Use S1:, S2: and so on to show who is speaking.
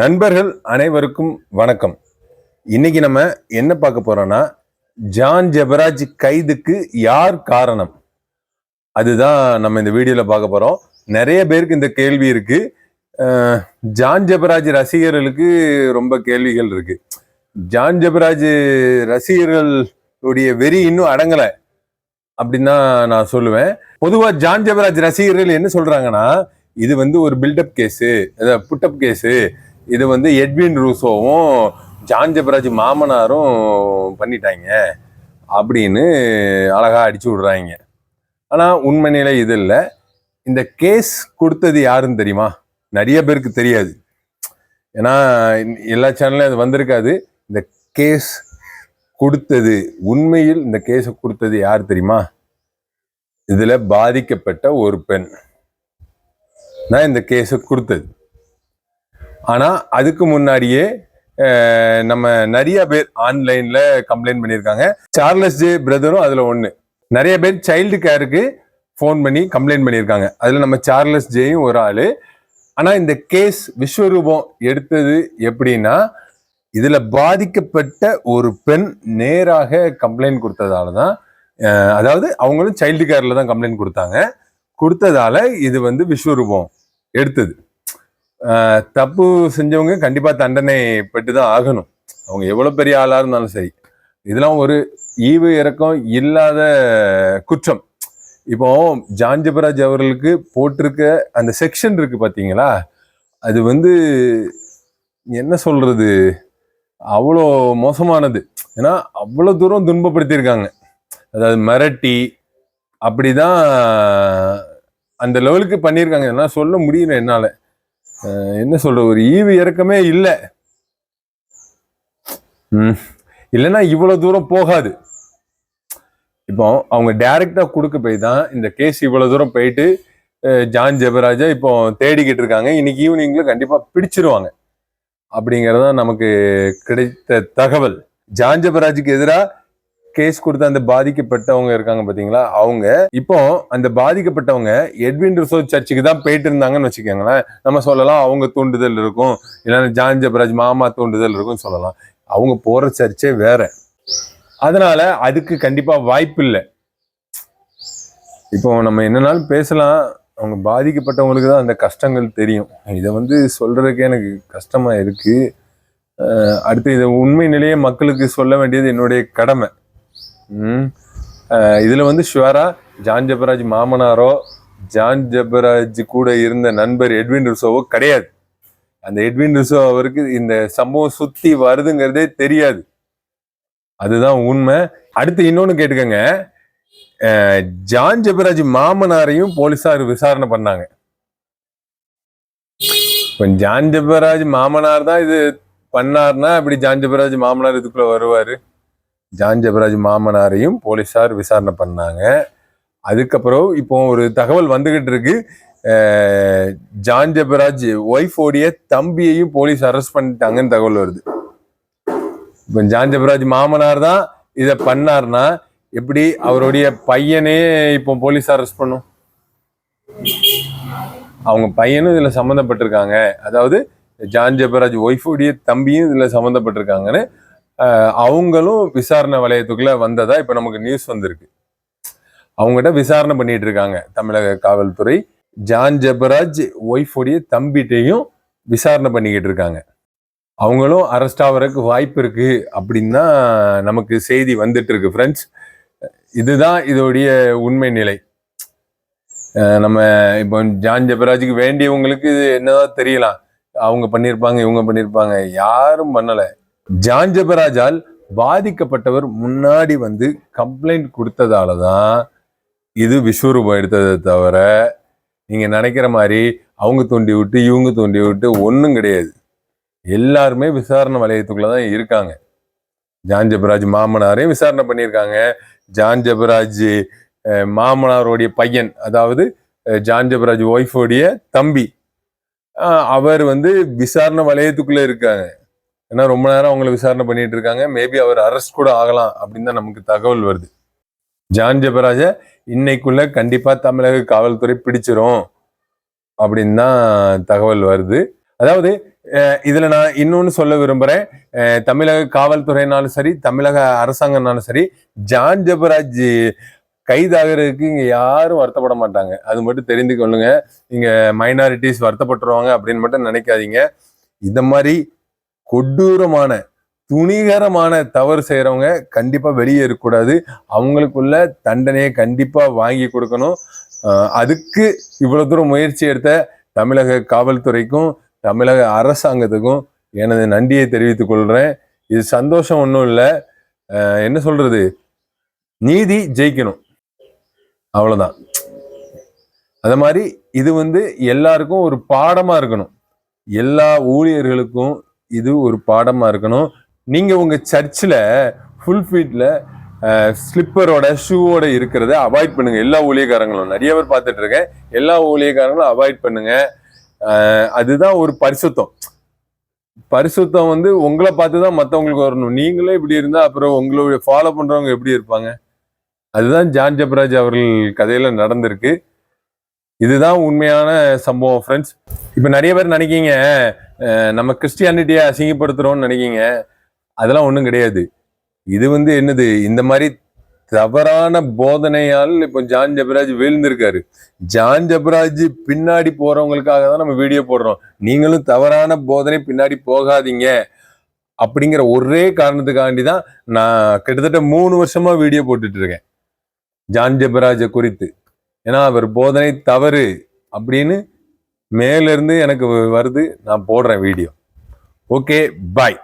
S1: நண்பர்கள் அனைவருக்கும் வணக்கம். இன்னைக்கு நம்ம என்ன பார்க்க போறோம்னா ஜான் ஜெபராஜ் கைதுக்கு யார் காரணம்? அதுதான் நம்ம இந்த வீடியோல பார்க்க போறோம். நிறைய பேருக்கு இந்த கேள்வி இருக்கு. ஜான் ஜெபராஜ் ரசிகர்களுக்கு ரொம்ப கேள்விகள் இருக்கு. ஜான் ஜெபராஜ் ரசிகர்களுடைய வெறி இன்னும் அடங்கலை அப்படின்னு தான் நான் சொல்லுவேன். பொதுவாக ஜான் ஜெபராஜ் ரசிகர்கள் என்ன சொல்றாங்கன்னா இது வந்து ஒரு பில்டப் கேஸு புட்டப் கேஸு இது வந்து எட்வின் ரூசோவும் ஜான்ஜபராஜ் மாமனாரும் பண்ணிட்டாங்க அப்படின்னு அழகாக அடிச்சு விடுறாங்க. ஆனால் உண்மை நிலை இது இல்லை. இந்த கேஸ் கொடுத்தது யாருன்னு தெரியுமா? நிறைய பேருக்கு தெரியாது. ஏன்னா எல்லா சேனல்லையும் அது வந்திருக்காது. இந்த கேஸ் கொடுத்தது உண்மையில் இந்த கேஸை கொடுத்தது யார் தெரியுமா? இதில் பாதிக்கப்பட்ட ஒரு பெண். நான் இந்த கேஸை கொடுத்தது. ஆனால் அதுக்கு முன்னாடியே நம்ம நிறைய பேர் ஆன்லைன்ல கம்ப்ளைண்ட் பண்ணியிருக்காங்க. சார்லஸ் ஜே பிரதரும் அதில் ஒன்று நிறைய பேர் சைல்டு கேருக்கு ஃபோன் பண்ணி கம்ப்ளைண்ட் பண்ணியிருக்காங்க. அதில் நம்ம சார்லஸ் ஜேயும் ஒரு ஆள். ஆனால் இந்த கேஸ் விஸ்வரூபம் எடுத்தது எப்படின்னா இதில் பாதிக்கப்பட்ட ஒரு பெண் நேராக கம்ப்ளைண்ட் கொடுத்ததால தான் அதாவது அவங்களும் சைல்டு கேரில் தான் கம்ப்ளைண்ட் கொடுத்தாங்க. கொடுத்ததால இது வந்து விஸ்வரூபம் எடுத்தது. தப்பு செஞ்சவங்க கண்டிப்பாக தண்டனை பெற்று தான் ஆகணும். அவங்க எவ்வளோ பெரிய ஆளாக இருந்தாலும் சரி. இதெல்லாம் ஒரு ஈவு இறக்கம் இல்லாத குற்றம். இப்போ ஜான் அவர்களுக்கு போட்டிருக்க அந்த செக்ஷன் இருக்கு பார்த்தீங்களா அது வந்து என்ன சொல்றது? அவ்வளோ மோசமானது. ஏன்னா அவ்வளோ தூரம் துன்பப்படுத்தியிருக்காங்க. அதாவது மிரட்டி அப்படிதான் அந்த லெவலுக்கு பண்ணியிருக்காங்க. என்னால் சொல்ல முடியல என்னால. என்ன சொல்ற ஒரு ஈவு இறக்கமே இல்லை. இல்லைன்னா இவ்வளவு தூரம் போகாது. இப்போ அவங்க டைரக்டா கொடுக்க போய் தான் இந்த கேஸ் இவ்வளவு தூரம் போயிட்டு ஜான் ஜெபராஜா இப்போ தேடிக்கிட்டு இருக்காங்க. இன்னைக்கு ஈவினிங்கில் கண்டிப்பாக பிடிச்சிருவாங்க. அப்படிங்கறது தான் நமக்கு கிடைத்த தகவல். ஜான் ஜெபராஜுக்கு எதிராக கேஸ் கொடுத்த அந்த பாதிக்கப்பட்டவங்க இருக்காங்க பாத்தீங்களா? அவங்க இப்போ அந்த பாதிக்கப்பட்டவங்க எட்வின் ரிசோ சர்ச்சுக்கு தான் போயிட்டு இருந்தாங்கன்னு வச்சுக்கோங்களேன். நம்ம சொல்லலாம் அவங்க தூண்டுதல் இருக்கும். இல்லைன்னா ஜான்ஜபராஜ் மாமா தூண்டுதல் இருக்கும்னு சொல்லலாம். அவங்க போற சர்ச்சே வேற. அதனால அதுக்கு கண்டிப்பா வாய்ப்பு இல்லை இப்போ நம்ம என்னனாலும் பேசலாம். அவங்க பாதிக்கப்பட்டவங்களுக்கு தான் அந்த கஷ்டங்கள் தெரியும். இதை வந்து சொல்றதுக்கே எனக்கு கஷ்டமா இருக்கு. அடுத்து இதை உண்மை நிலையை மக்களுக்கு சொல்ல வேண்டியது என்னுடைய கடமை. இதில் வந்து ஷுவரா ஜான் ஜெபராஜ் மாமனாரோ ஜான் ஜெபராஜ் கூட இருந்த நண்பர் எட்வின் ருசோவோ கிடையாது. அந்த எட்வின் ருசோ அவருக்கு இந்த சம்பவம் சுத்தி வருதுங்கிறதே தெரியாது. அதுதான் உண்மை. அடுத்து இன்னொன்னு கேட்டுக்கங்க. ஜான் ஜெபராஜ் மாமனாரையும் போலீசார் விசாரணை பண்ணாங்க. ஜான் ஜெபராஜ் மாமனார் தான் இது பண்ணார்னா இப்படி ஜான் ஜெபராஜ் மாமனார் இதுக்குள்ள வருவாரு? ஜான் ஜபராஜ் மாமனாரையும் போலீஸார் விசாரணை பண்ணாங்க. அதுக்கப்புறம் இப்போ ஒரு தகவல் வந்துகிட்டு இருக்கு. ஜான் ஜபராஜ் ஒய்ஃபோடைய தம்பியையும் போலீஸ் அரெஸ்ட் பண்ணிட்டாங்கன்னு தகவல் வருது. இப்போ ஜான் ஜபராஜ் மாமனார் தான் இதை பண்ணார்னா எப்படி அவருடைய பையனே இப்போ போலீஸ் அரெஸ்ட் பண்ணும்? அவங்க பையனும் இதில் சம்மந்தப்பட்டிருக்காங்க. அதாவது ஜான்ஜபராஜ் ஒய்ஃபுடைய தம்பியும் இதில் சம்மந்தப்பட்டிருக்காங்கன்னு அவங்களும் விசாரணை வலயத்துக்குள்ள வந்ததா இப்ப நமக்கு நியூஸ் வந்திருக்கு. அவங்ககிட்ட விசாரணை பண்ணிட்டு இருக்காங்க தமிழக காவல்துறை. ஜான் ஜெபராஜ் ஒய்ஃபுடைய தம்பிட்டையும் விசாரணை பண்ணிக்கிட்டு இருக்காங்க. அவங்களும் அரெஸ்ட் ஆகிறதுக்கு வாய்ப்பு இருக்கு அப்படின்னு தான் நமக்கு செய்தி வந்துட்டு இருக்கு ஃப்ரெண்ட்ஸ் இதுதான் இதோடைய உண்மை நிலை. நம்ம இப்போ ஜான் ஜபராஜுக்கு வேண்டியவங்களுக்கு இது என்னதான் தெரியலாம். அவங்க பண்ணியிருப்பாங்க இவங்க பண்ணியிருப்பாங்க யாரும் பண்ணலை. ஜான்ஜபராஜால் பாதிக்கப்பட்டவர் முன்னாடி வந்து கம்ப்ளைண்ட் கொடுத்ததால தான் இது விஸ்வரூபம் எடுத்ததை தவிர நீங்கள் நினைக்கிற மாதிரி அவங்க தூண்டி விட்டு இவங்க தூண்டி விட்டு ஒன்றும் கிடையாது. எல்லாருமே விசாரணை வலயத்துக்குள்ளே தான் இருக்காங்க. ஜான் ஜெபராஜ் மாமனாரையும் விசாரணை பண்ணியிருக்காங்க. ஜான் ஜெபராஜ் மாமனாருடைய பையன் அதாவது அஹ், ஜான் ஒய்ஃபோடைய தம்பி அவர் வந்து விசாரணை வலயத்துக்குள்ளே இருக்காங்க. ஏன்னா ரொம்ப நேரம் அவங்கள விசாரணை பண்ணிட்டு இருக்காங்க. மேபி அவர் அரெஸ்ட் கூட ஆகலாம் அப்படின்னு தான் நமக்கு தகவல் வருது. ஜான் ஜெபராஜ இன்னைக்குள்ள கண்டிப்பா தமிழக காவல்துறை பிடிச்சிரும் அப்படின்னு தான் தகவல் வருது. அதாவது இதில் இதுல நான் இன்னொன்னு சொல்ல விரும்புறேன். தமிழக காவல்துறையினாலும் சரி தமிழக அரசாங்கம்னாலும் சரி ஜான் ஜபராஜ் கைதாகிறதுக்கு இங்க யாரும் வருத்தப்பட மாட்டாங்க. அது மட்டும் தெரிந்து கொள்ளுங்க. இங்க மைனாரிட்டிஸ் வருத்தப்பட்டுருவாங்க அப்படின்னு மட்டும் நினைக்காதீங்க. இந்த மாதிரி கொடூரமான துணிகரமான தவறு செய்கிறவங்க கண்டிப்பாக வெளியே இருக்கக்கூடாது அவங்களுக்குள்ள தண்டனையை கண்டிப்பாக வாங்கி கொடுக்கணும். அதுக்கு இவ்வளோ தூரம் முயற்சி எடுத்த தமிழக காவல்துறைக்கும் தமிழக அரசாங்கத்துக்கும் எனது நன்றியை தெரிவித்துக் கொள்கிறேன் இது சந்தோஷம் ஒன்றும் இல்லை. என்ன சொல்கிறது நீதி ஜெயிக்கணும். அவ்வளோதான் அது மாதிரி இது வந்து எல்லாருக்கும் ஒரு பாடமாக இருக்கணும். எல்லா ஊழியர்களுக்கும் இது ஒரு பாடமாக இருக்கணும். நீங்கள் உங்கள் சர்ச்சில் ஃபுல் ஃபீட்டில் ஸ்லிப்பரோட ஷூவோட இருக்கிறத அவாய்ட் பண்ணுங்க. எல்லா ஊழியக்காரங்களும். நிறைய பேர் பார்த்துட்டு இருக்கேன் எல்லா ஊழியக்காரங்களும் அவாய்ட் பண்ணுங்க. அதுதான் ஒரு பரிசுத்தம். பரிசுத்தம் வந்து உங்களை பார்த்து தான் மற்றவங்களுக்கு வரணும். நீங்களே இப்படி இருந்தால் அப்புறம் உங்களுடைய ஃபாலோ பண்ணுறவங்க எப்படி இருப்பாங்க? அதுதான் ஜான் ஜபராஜ் அவர்கள் கதையில் நடந்திருக்கு. இதுதான் உண்மையான சம்பவம் ஃப்ரெண்ட்ஸ் இப்போ நிறைய பேர் நினைக்கீங்க நம்ம கிறிஸ்டியானிட்டியை அசிங்கப்படுத்துறோம்னு நினைக்கீங்க. அதெல்லாம் ஒன்றும் கிடையாது. இது வந்து என்னது? இந்த மாதிரி தவறான போதனையால் இப்போ ஜான் ஜபராஜ் வீழ்ந்திருக்காரு. ஜான் ஜபராஜ் பின்னாடி போறவங்களுக்காக தான் நம்ம வீடியோ போடுறோம். நீங்களும் தவறான போதனை பின்னாடி போகாதீங்க. அப்படிங்கிற ஒரே காரணத்துக்காண்டி தான் நான் கிட்டத்தட்ட மூணு வருஷமா வீடியோ போட்டுட்டு இருக்கேன் ஜான் ஜபராஜை குறித்து. ஏன்னா அவர் போதனை தவறு அப்படின்னு மேலேருந்து எனக்கு வருது நான் போடுறேன் வீடியோ. Okay bye